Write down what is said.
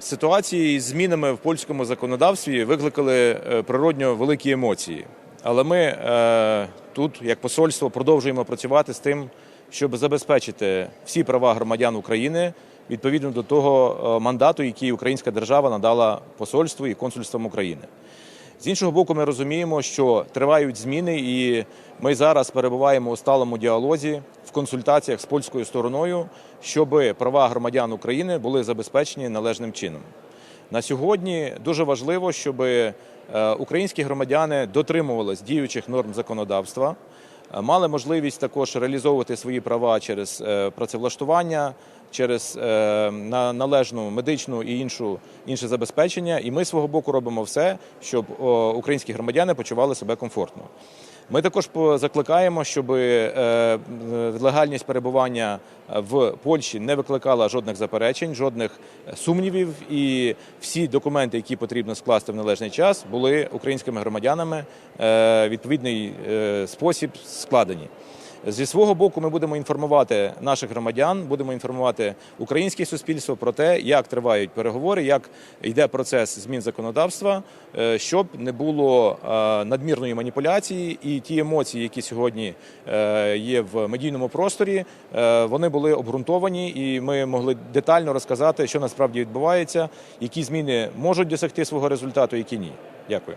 Ситуації з змінами в польському законодавстві викликали е, природньо великі емоції. Але ми е, тут, як посольство, продовжуємо працювати з тим, щоб забезпечити всі права громадян України відповідно до того е, мандату, який українська держава надала посольству і консульствам України. З іншого боку, ми розуміємо, що тривають зміни, і ми зараз перебуваємо у сталому діалозі в консультаціях з польською стороною, щоб права громадян України були забезпечені належним чином. На сьогодні дуже важливо, щоб е, українські громадяни дотримувались діючих норм законодавства, е, мали можливість також реалізовувати свої права через е, працевлаштування, через е, на- належну медичну і іншу інше забезпечення. І ми свого боку робимо все, щоб українські громадяни почували себе комфортно. Ми також закликаємо, щоб е, е, легальність перебування в Польщі не викликала жодних заперечень, жодних сумнівів, і всі документи, які потрібно скласти в належний час, були українськими громадянами відповідний спосіб складені. Зі свого боку, ми будемо інформувати наших громадян, будемо інформувати українське суспільство про те, як тривають переговори, як йде процес змін законодавства, е, щоб не було е, надмірної маніпуляції, і ті емоції, які сьогодні е, є в медійному просторі, вони були обґрунтовані, і ми могли детально розказати, що насправді відбувається, які зміни можуть досягти свого результату, які ні. Дякую.